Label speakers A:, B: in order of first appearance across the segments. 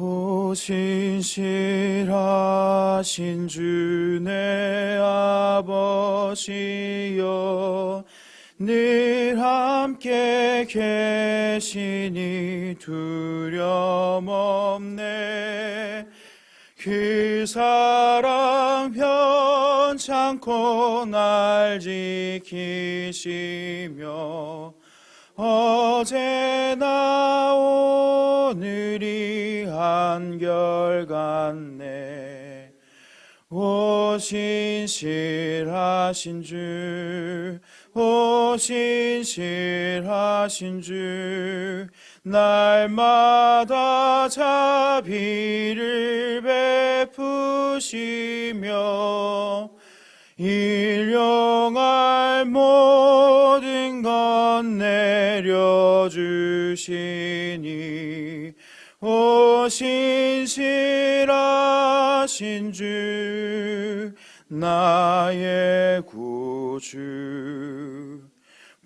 A: 오 신실하신 주 내 아버지여 늘 함께 계시니 두려움 없네. 그 사랑 편찮고 날 지키시며 어제나 오늘이 한결같네. 오 신실하신 주. 오 신실하신 주. 날마다 자비를 베푸시며 일용할 모든 것 내려주시니 오 신실하신 주 나의 구주.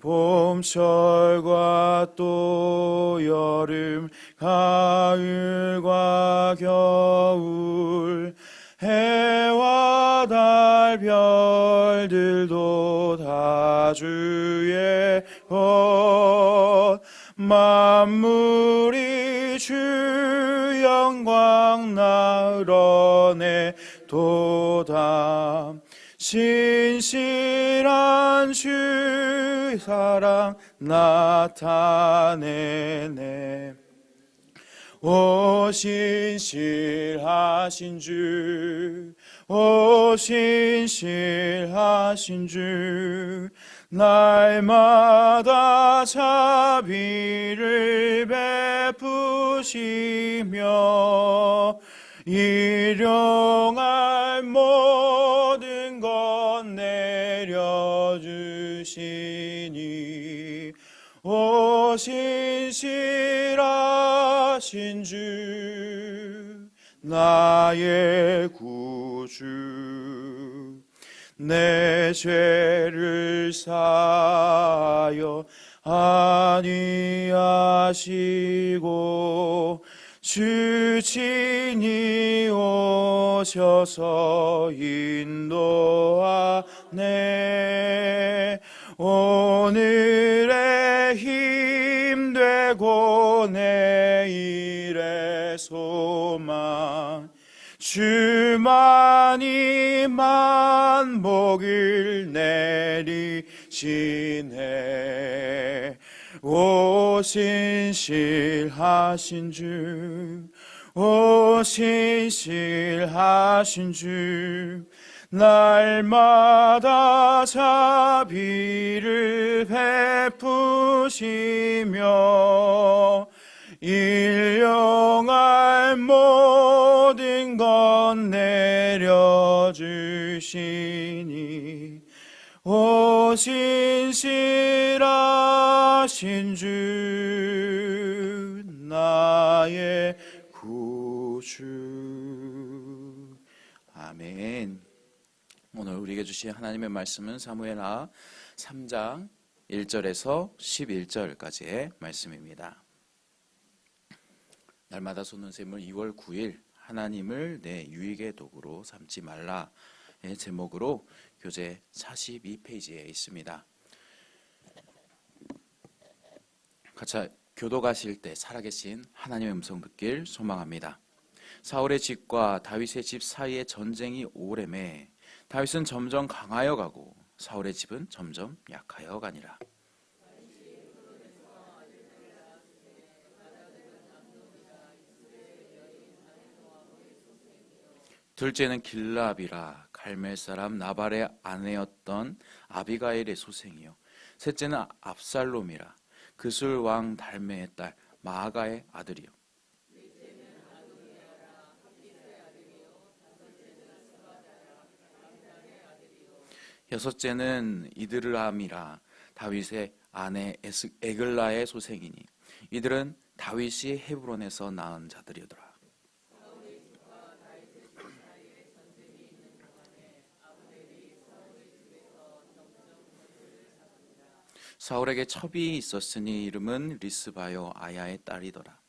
A: 봄철과 또 여름 가을과 겨울 해와 달 별들도 다 주의 것. 만물이 주 영광 나으러내 도다 신실한 주 사랑 나타내네. 오 신실하신 주 오 신실하신 주 날마다 자비를 베푸시며 일용할 모든 것 내려주시니 오 신실하신 주 나의 구 주 내 죄를 사하여 아니하시고 주 친히 오셔서 인도하네. 오늘의 힘 되고 내일의 소망 주만이 만복을 내리시네. 오신실하신 주. 오신실하신 주. 날마다 자비를 베푸시며 일용할 모든 것 내려주시니 오 신실하신 주 나의 구주 아멘 오늘 우리에게 주신 하나님의 말씀은 사무엘하 3장 1절에서 11절까지의 말씀입니다. 날마다 솟는 샘을 2월 9일 하나님을 내 유익의 도구로 삼지 말라 제목으로 교재 42페이지에 있습니다. 같이 교도 가실 때 살아계신 하나님의 음성 듣길 소망합니다. 사울의 집과 다윗의 집 사이의 전쟁이 오래매 다윗은 점점 강하여 가고 사울의 집은 점점 약하여 가니라. 둘째는 길라압이라 갈멜 사람 나발의 아내였던 아비가일의 소생이요. 셋째는 압살롬이라 그술 왕 달메의 딸 마아가의 아들이요. 여섯째는 이드르함이라 다윗의 아내 에글라의 소생이니 이들은 다윗이 헤브론에서 낳은 자들이더라. 사울에게 첩이 있었으니 이름은 리스바요 아야의 딸이더라.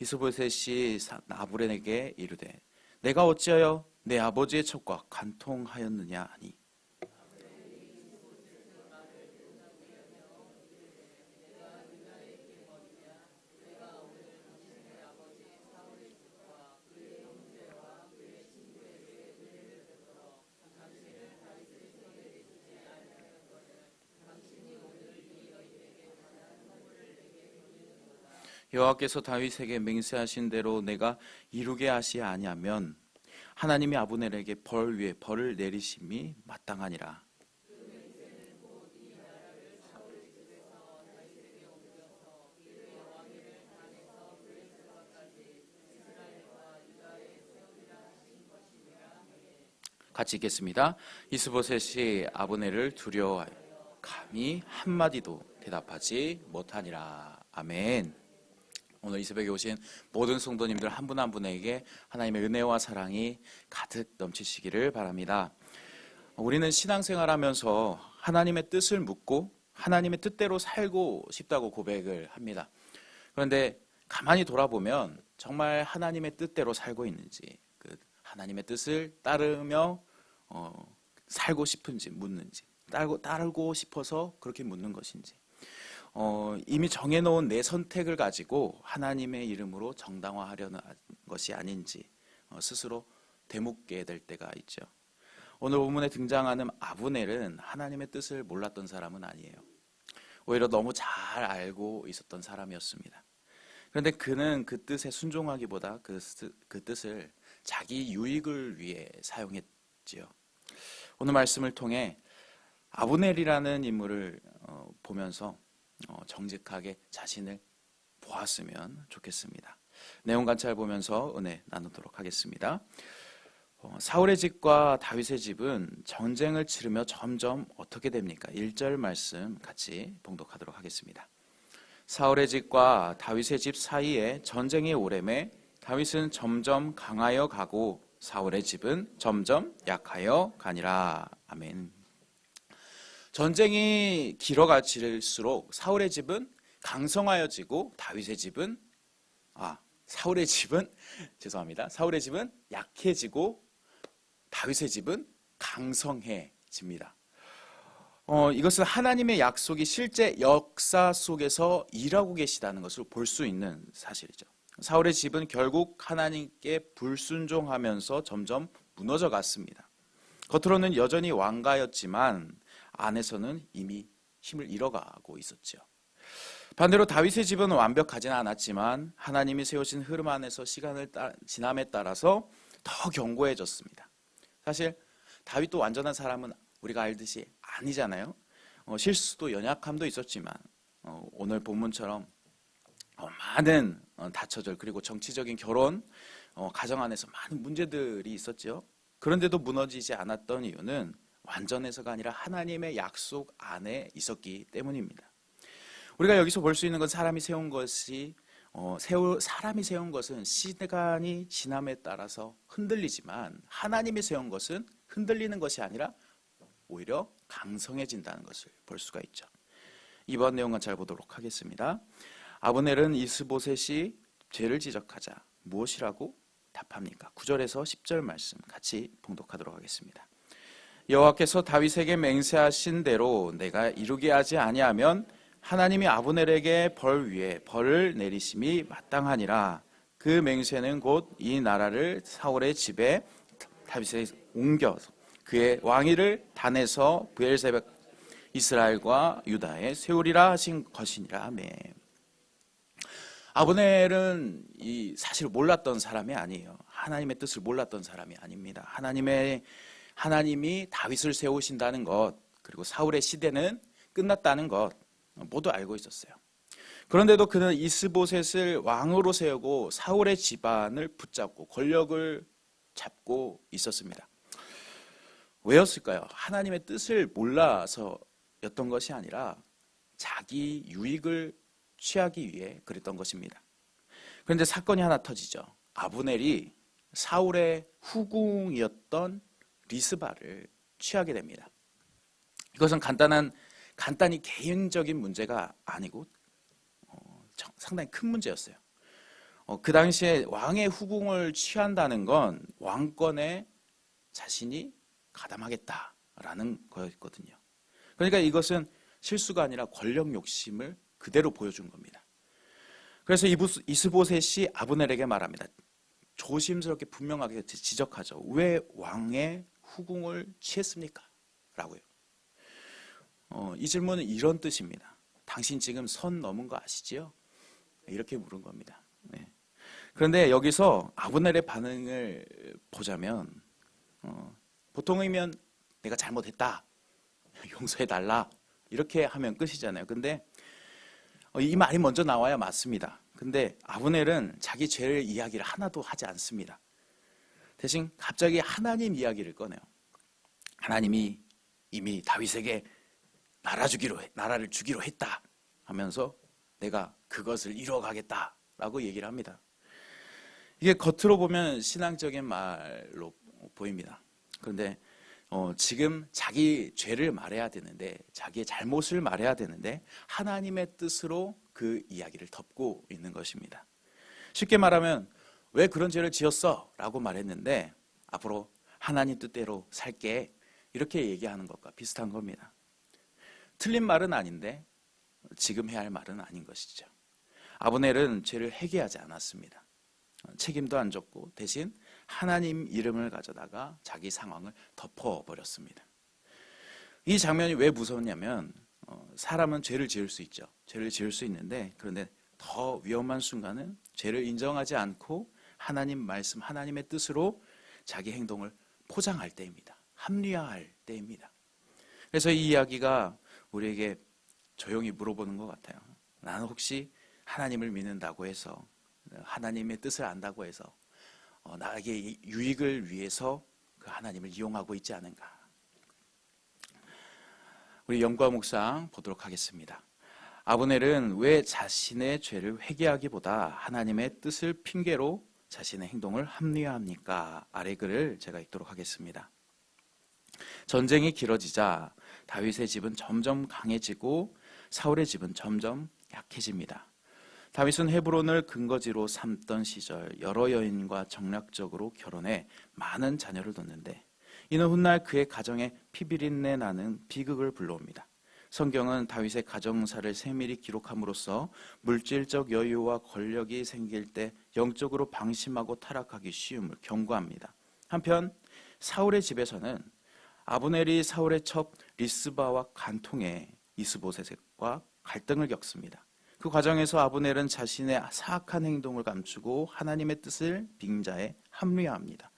A: 이스보셋이 사- 나불에게 이르되 내가 어찌하여 내 아버지의 첩과 간통하였느냐 하니 여호와께서 다윗에게 맹세하신 대로 내가 이루게 하시 아니하면 하나님이 아브넬에게 벌 위에 벌을 내리심이 마땅하니라. 같이 읽겠습니다. 이스보셋이 아브넬을 두려워하여 감히 한마디도 대답하지 못하니라. 아멘. 오늘 이 새벽에 오신 모든 성도님들 한분한 분에게 하나님의 은혜와 사랑이 가득 넘치시기를 바랍니다. 우리는 신앙생활 하면서 하나님의 뜻을 묻고 하나님의 뜻대로 살고 싶다고 고백을 합니다. 그런데 가만히 돌아보면 정말 하나님의 뜻대로 살고 있는지, 그 하나님의 뜻을 따르며 어, 살고 싶은지 묻는지, 따르고, 따르고 싶어서 그렇게 묻는 것인지, 어, 이미 정해놓은 내 선택을 가지고 하나님의 이름으로 정당화하려는 것이 아닌지 어, 스스로 되묻게 될 때가 있죠. 오늘 본문에 등장하는 아브넬은 하나님의 뜻을 몰랐던 사람은 아니에요. 오히려 너무 잘 알고 있었던 사람이었습니다. 그런데 그는 그 뜻에 순종하기보다 그, 스- 그 뜻을 자기 유익을 위해 사용했지요. 오늘 말씀을 통해 아브넬이라는 인물을 어, 보면서 어, 정직하게 자신을 보았으면 좋겠습니다. 내용 관찰 보면서 은혜 나누도록 하겠습니다. 어, 사울의 집과 다윗의 집은 전쟁을 치르며 점점 어떻게 됩니까? 1절 말씀 같이 봉독하도록 하겠습니다. 사울의 집과 다윗의 집 사이에 전쟁이 오래매 다윗은 점점 강하여 가고 사울의 집은 점점 약하여 가니라. 아멘. 전쟁이 길어갈수록 사울의 집은 강성하여지고 다윗의 집은 아 사울의 집은 죄송합니다. 사울의 집은 약해지고 다윗의 집은 강성해집니다. 어, 이것은 하나님의 약속이 실제 역사 속에서 일하고 계시다는 것을 볼 수 있는 사실이죠. 사울의 집은 결국 하나님께 불순종하면서 점점 무너져 갔습니다. 겉으로는 여전히 왕가였지만 안에서는 이미 힘을 잃어가고 있었죠. 반대로 다윗의 집은 완벽하지는 않았지만 하나님이 세우신 흐름 안에서 시간을 따, 지남에 따라서 더 견고해졌습니다. 사실 다윗도 완전한 사람은 우리가 알듯이 아니잖아요. 어, 실수도 연약함도 있었지만 어, 오늘 본문처럼 어, 많은 어, 다처절 그리고 정치적인 결혼 어, 가정 안에서 많은 문제들이 있었죠. 그런데도 무너지지 않았던 이유는 완전해서가 아니라 하나님의 약속 안에 있었기 때문입니다. 우리가 여기서 볼 수 있는 건 사람이 세운 것이 어, 세우, 사람이 세운 것은 시간이 지남에 따라서 흔들리지만 하나님이 세운 것은 흔들리는 것이 아니라 오히려 강성해진다는 것을 볼 수가 있죠. 이번 내용은 잘 보도록 하겠습니다. 아브넬은 이스보셋이 죄를 지적하자 무엇이라고 답합니까? 9절에서 10절 말씀 같이 봉독하도록 하겠습니다. 여호와께서 다윗에게 맹세하신 대로 내가 이루게 하지 아니하면 하나님이 아브넬에게 벌 위에 벌을 내리심이 마땅하니라. 그 맹세는 곧 이 나라를 사울의 집에 다윗에 옮겨 그의 왕위를 단에서 부엘세백 이스라엘과 유다에 세우리라 하신 것이니라. 아멘. 아브넬은 이 사실 몰랐던 사람이 아니에요. 하나님의 뜻을 몰랐던 사람이 아닙니다. 하나님의 하나님이 다윗을 세우신다는 것 그리고 사울의 시대는 끝났다는 것 모두 알고 있었어요. 그런데도 그는 이스보셋을 왕으로 세우고 사울의 집안을 붙잡고 권력을 잡고 있었습니다. 왜였을까요? 하나님의 뜻을 몰라서였던 것이 아니라 자기 유익을 취하기 위해 그랬던 것입니다. 그런데 사건이 하나 터지죠. 아브넬이 사울의 후궁이었던 리스바를 취하게 됩니다. 이것은 간단한 간단히 개인적인 문제가 아니고 어, 상당히 큰 문제였어요. 어, 그 당시에 왕의 후궁을 취한다는 건 왕권에 자신이 가담하겠다라는 거였거든요. 그러니까 이것은 실수가 아니라 권력 욕심을 그대로 보여준 겁니다. 그래서 이스보셋이 아브넬에게 말합니다. 조심스럽게 분명하게 지적하죠. 왜 왕의 후궁을 취했습니까? 라고요. 어, 이 질문은 이런 뜻입니다. 당신 지금 선 넘은 거 아시지요? 이렇게 물은 겁니다. 네. 그런데 여기서 아브넬의 반응을 보자면 어, 보통이면 내가 잘못했다. 용서해 달라. 이렇게 하면 끝이잖아요. 근데 어, 이 말이 먼저 나와야 맞습니다. 근데 아브넬은 자기 죄를 이야기를 하나도 하지 않습니다. 대신 갑자기 하나님 이야기를 꺼내요. 하나님이 이미 다윗에게 나라 주기로 나라를 주기로 했다 하면서 내가 그것을 이루어가겠다라고 얘기를 합니다. 이게 겉으로 보면 신앙적인 말로 보입니다. 그런데 어, 지금 자기 죄를 말해야 되는데 자기의 잘못을 말해야 되는데 하나님의 뜻으로 그 이야기를 덮고 있는 것입니다. 쉽게 말하면 왜 그런 죄를 지었어? 라고 말했는데 앞으로 하나님 뜻대로 살게 이렇게 얘기하는 것과 비슷한 겁니다. 틀린 말은 아닌데 지금 해야 할 말은 아닌 것이죠. 아브넬은 죄를 회개하지 않았습니다. 책임도 안 졌고 대신 하나님 이름을 가져다가 자기 상황을 덮어버렸습니다. 이 장면이 왜 무서웠냐면 어, 사람은 죄를 지을 수 있죠. 죄를 지을 수 있는데 그런데 더 위험한 순간은 죄를 인정하지 않고 하나님 말씀, 하나님의 뜻으로 자기 행동을 포장할 때입니다. 합리화할 때입니다. 그래서 이 이야기가 우리에게 조용히 물어보는 것 같아요. 나는 혹시 하나님을 믿는다고 해서 하나님의 뜻을 안다고 해서 어, 나에게 유익을 위해서 그 하나님을 이용하고 있지 않은가? 우리 영과 묵상 보도록 하겠습니다. 아브넬은 왜 자신의 죄를 회개하기보다 하나님의 뜻을 핑계로 자신의 행동을 합리화합니까? 아래 글을 제가 읽도록 하겠습니다. 전쟁이 길어지자 다윗의 집은 점점 강해지고 사울의 집은 점점 약해집니다. 다윗은 헤브론을 근거지로 삼던 시절 여러 여인과 정략적으로 결혼해 많은 자녀를 뒀는데 이는 훗날 그의 가정에 피비린내 나는 비극을 불러옵니다. 성경은 다윗의 가정사를 세밀히 기록함으로써 물질적 여유와 권력이 생길 때 영적으로 방심하고 타락하기 쉬움을 경고합니다. 한편 사울의 집에서는 아브넬이 사울의 첩 리스바와 간통해 이스보셋과 갈등을 겪습니다. 그 과정에서 아브넬은 자신의 사악한 행동을 감추고 하나님의 뜻을 빙자에 합리화합니다.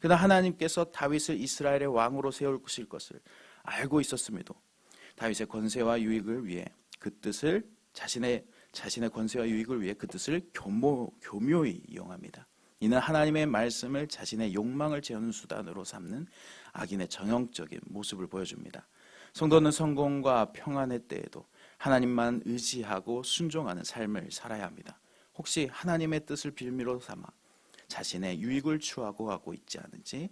A: 그러나 하나님께서 다윗을 이스라엘의 왕으로 세울 것을 알고 있었음에도 다윗의 권세와 유익을 위해 그 뜻을 자신의 자신의 권세와 유익을 위해 그 뜻을 교모, 교묘히 이용합니다. 이는 하나님의 말씀을 자신의 욕망을 채우는 수단으로 삼는 악인의 전형적인 모습을 보여줍니다. 성도는 성공과 평안의 때에도 하나님만 의지하고 순종하는 삶을 살아야 합니다. 혹시 하나님의 뜻을 빌미로 삼아 자신의 유익을 추하고 하고 있지 않은지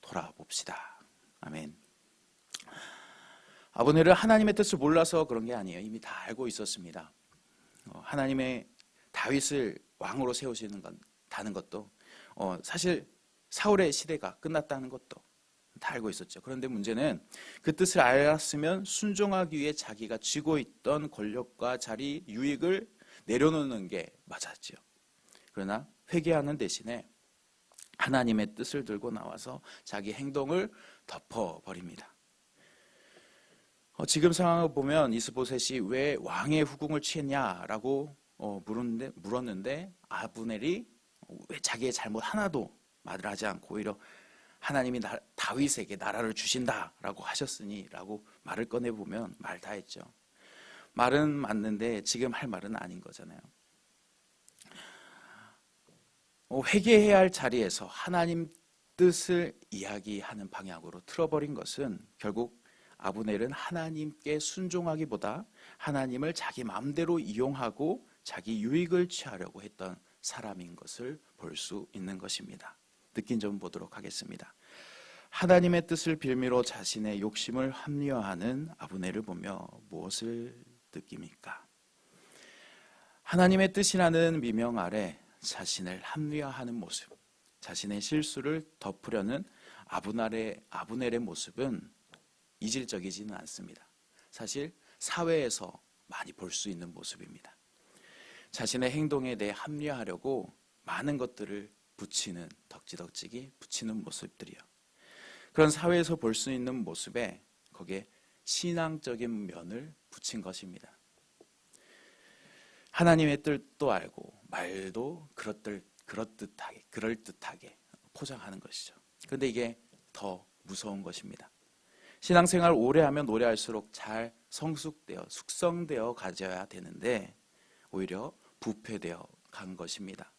A: 돌아봅시다. 아멘. 아버네를 하나님의 뜻을 몰라서 그런 게 아니에요. 이미 다 알고 있었습니다. 어, 하나님의 다윗을 왕으로 세우시는 건 다는 것도 어, 사실 사울의 시대가 끝났다는 것도 다 알고 있었죠. 그런데 문제는 그 뜻을 알았으면 순종하기 위해 자기가 쥐고 있던 권력과 자리, 유익을 내려놓는 게 맞았지요. 그러나 회개하는 대신에 하나님의 뜻을 들고 나와서 자기 행동을 덮어버립니다. 어, 지금 상황을 보면 이스보셋이 왜 왕의 후궁을 취했냐라고 어, 물었는데, 물었는데 아브넬이 왜 자기의 잘못 하나도 말을 하지 않고 오히려 하나님이 나, 다윗에게 나라를 주신다라고 하셨으니라고 말을 꺼내 보면 말 다 했죠. 말은 맞는데 지금 할 말은 아닌 거잖아요. 어, 회개해야 할 자리에서 하나님 뜻을 이야기하는 방향으로 틀어버린 것은 결국 아브넬은 하나님께 순종하기보다 하나님을 자기 마음대로 이용하고 자기 유익을 취하려고 했던 사람인 것을 볼 수 있는 것입니다. 느낀 점 보도록 하겠습니다. 하나님의 뜻을 빌미로 자신의 욕심을 합리화하는 아브넬을 보며 무엇을 느낍니까? 하나님의 뜻이라는 미명 아래 자신을 합리화하는 모습, 자신의 실수를 덮으려는 아브넬의, 아브넬의 모습은 이질적이지는 않습니다. 사실 사회에서 많이 볼 수 있는 모습입니다. 자신의 행동에 대해 합리화하려고 많은 것들을 붙이는 덕지덕지기 붙이는 모습들이요. 그런 사회에서 볼 수 있는 모습에 거기에 신앙적인 면을 붙인 것입니다. 하나님의 뜻도 알고 말도 그렇듯 그렇듯하게 그럴듯하게 포장하는 것이죠. 그런데 이게 더 무서운 것입니다. 신앙생활 오래 하면 오래 할수록 잘 성숙되어 숙성되어 가져야 되는데 오히려 부패되어 간 것입니다.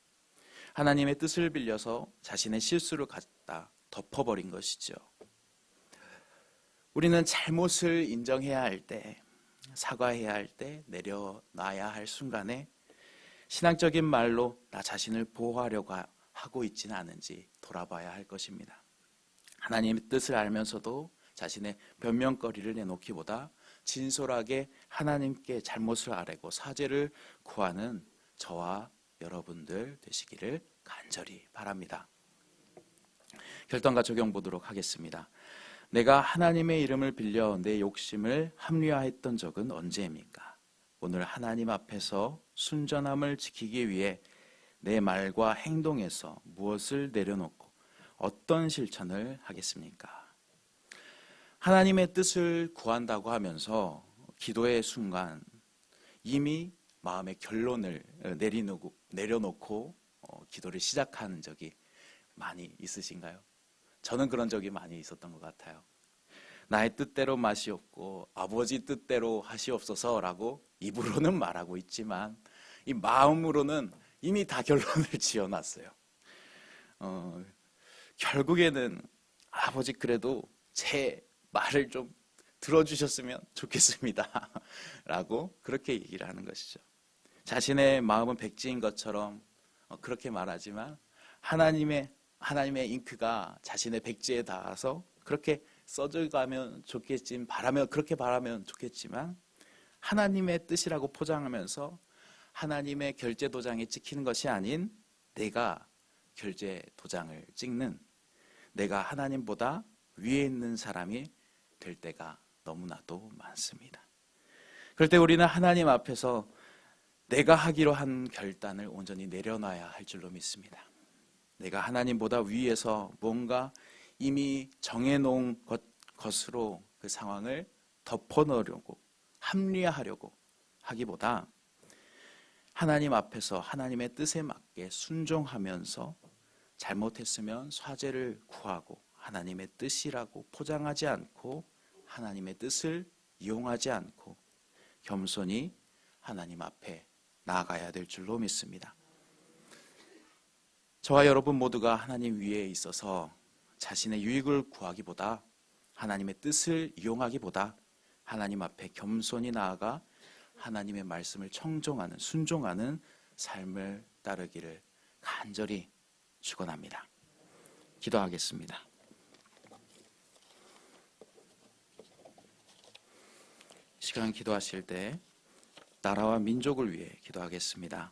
A: 하나님의 뜻을 빌려서 자신의 실수를 갖다 덮어버린 것이죠. 우리는 잘못을 인정해야 할 때, 사과해야 할 때, 내려놔야 할 순간에 신앙적인 말로 나 자신을 보호하려고 하고 있지는 않은지 돌아봐야 할 것입니다. 하나님의 뜻을 알면서도 자신의 변명거리를 내놓기보다 진솔하게 하나님께 잘못을 아뢰고 사죄를 구하는 저와 여러분들 되시기를 간절히 바랍니다. 결단과 적용 보도록 하겠습니다. 내가 하나님의 이름을 빌려 내 욕심을 합리화했던 적은 언제입니까? 오늘 하나님 앞에서 순전함을 지키기 위해 내 말과 행동에서 무엇을 내려놓고 어떤 실천을 하겠습니까? 하나님의 뜻을 구한다고 하면서 기도의 순간 이미 마음의 결론을 내리놓고, 내려놓고 어, 기도를 시작하는 적이 많이 있으신가요? 저는 그런 적이 많이 있었던 것 같아요. 나의 뜻대로 마시옵고 아버지 뜻대로 하시옵소서라고 입으로는 말하고 있지만 이 마음으로는 이미 다 결론을 지어놨어요. 어, 결국에는 아버지 그래도 제 말을 좀 들어주셨으면 좋겠습니다. 라고 그렇게 얘기를 하는 것이죠. 자신의 마음은 백지인 것처럼 어, 그렇게 말하지만 하나님의 하나님의 잉크가 자신의 백지에 닿아서 그렇게 써져가면 좋겠지 바라면 그렇게 바라면 좋겠지만 하나님의 뜻이라고 포장하면서 하나님의 결제 도장에 찍히는 것이 아닌 내가 결제 도장을 찍는 내가 하나님보다 위에 있는 사람이 될 때가 너무나도 많습니다. 그럴 때 우리는 하나님 앞에서 내가 하기로 한 결단을 온전히 내려놔야 할 줄로 믿습니다. 내가 하나님보다 위에서 뭔가 이미 정해놓은 것, 것으로 그 상황을 덮어넣으려고 합리화하려고 하기보다 하나님 앞에서 하나님의 뜻에 맞게 순종하면서 잘못했으면 사죄를 구하고 하나님의 뜻이라고 포장하지 않고 하나님의 뜻을 이용하지 않고 겸손히 하나님 앞에 나아가야 될 줄로 믿습니다. 저와 여러분 모두가 하나님 위에 있어서 자신의 유익을 구하기보다 하나님의 뜻을 이용하기보다 하나님 앞에 겸손히 나아가 하나님의 말씀을 청종하는 순종하는 삶을 따르기를 간절히 축원합니다. 기도하겠습니다. 시간 기도하실 때 나라와 민족을 위해 기도하겠습니다.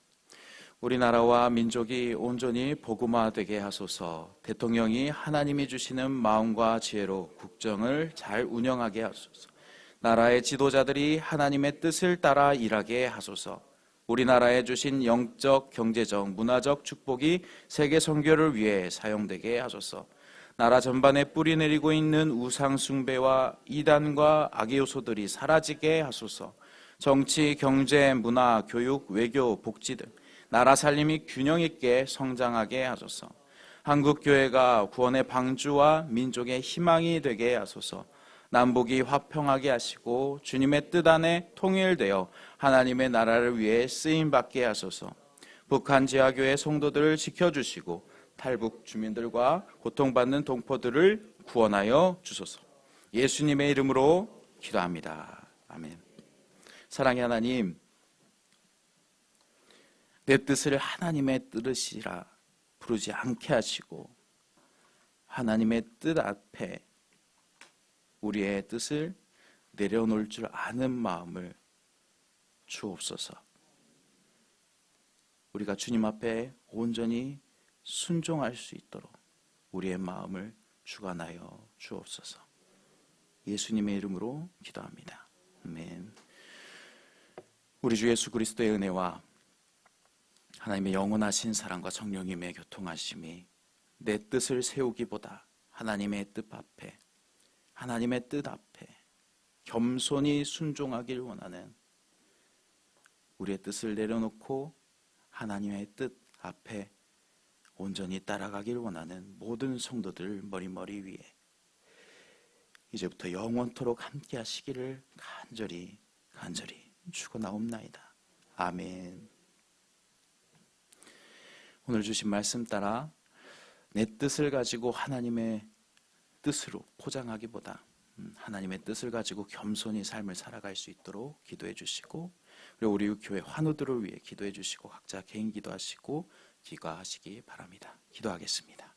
A: 우리나라와 민족이 온전히 복음화되게 하소서. 대통령이 하나님이 주시는 마음과 지혜로 국정을 잘 운영하게 하소서. 나라의 지도자들이 하나님의 뜻을 따라 일하게 하소서. 우리나라에 주신 영적, 경제적, 문화적 축복이 세계 선교를 위해 사용되게 하소서. 나라 전반에 뿌리 내리고 있는 우상 숭배와 이단과 악의 요소들이 사라지게 하소서. 정치, 경제, 문화, 교육, 외교, 복지 등 나라 살림이 균형 있게 성장하게 하소서. 한국 교회가 구원의 방주와 민족의 희망이 되게 하소서. 남북이 화평하게 하시고 주님의 뜻 안에 통일되어 하나님의 나라를 위해 쓰임 받게 하소서. 북한 지하교회 성도들을 지켜주시고 탈북 주민들과 고통받는 동포들을 구원하여 주소서. 예수님의 이름으로 기도합니다. 아멘. 사랑의 하나님, 내 뜻을 하나님의 뜻이라 부르지 않게 하시고 하나님의 뜻 앞에 우리의 뜻을 내려놓을 줄 아는 마음을 주옵소서. 우리가 주님 앞에 온전히 순종할 수 있도록 우리의 마음을 주관하여 주옵소서. 예수님의 이름으로 기도합니다. 아멘. 우리 주 예수 그리스도의 은혜와 하나님의 영원하신 사랑과 성령님의 교통하심이 내 뜻을 세우기보다 하나님의 뜻 앞에 하나님의 뜻 앞에 겸손히 순종하길 원하는 우리의 뜻을 내려놓고 하나님의 뜻 앞에 온전히 따라가길 원하는 모든 성도들 머리머리 위에 이제부터 영원토록 함께 하시기를 간절히 간절히 축원하옵나이다. 아멘. 오늘 주신 말씀 따라 내 뜻을 가지고 하나님의 뜻으로 포장하기보다 음, 하나님의 뜻을 가지고 겸손히 삶을 살아갈 수 있도록 기도해 주시고 그리고 우리 교회 환우들을 위해 기도해 주시고 각자 개인 기도하시고 기가하시기 바랍니다. 기도하겠습니다.